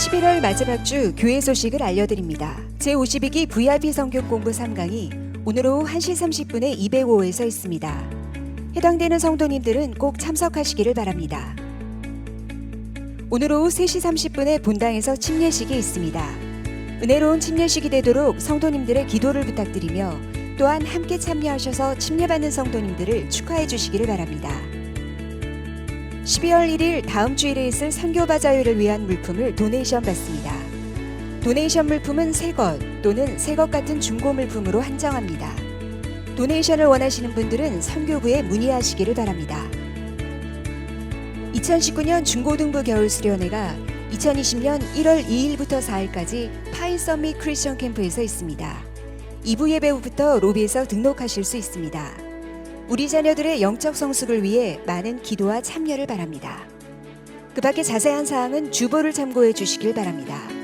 11월 마지막 주 교회 소식을 알려드립니다. 제52기 VIP 성경 공부 3강이 오늘 오후 1시 30분에 205에서 있습니다. 해당되는 성도님들은 꼭 참석하시기를 바랍니다. 오늘 오후 3시 30분에 본당에서 침례식이 있습니다. 은혜로운 침례식이 되도록 성도님들의 기도를 부탁드리며 또한 함께 참여하셔서 침례받는 성도님들을 축하해 주시기를 바랍니다. 12월 1일 다음 주일에 있을 선교바자회를 위한 물품을 도네이션 받습니다. 도네이션 물품은 새 것 또는 새 것 같은 중고 물품으로 한정합니다. 도네이션을 원하시는 분들은 선교부에 문의하시기를 바랍니다. 2019년 중고등부 겨울 수련회가 2020년 1월 2일부터 4일까지 파이 서밋 크리스천 캠프에서 있습니다. 2부 예배 후부터 로비에서 등록하실 수 있습니다. 우리 자녀들의 영적 성숙을 위해 많은 기도와 참여를 바랍니다. 그 밖에 자세한 사항은 주보를 참고해 주시길 바랍니다.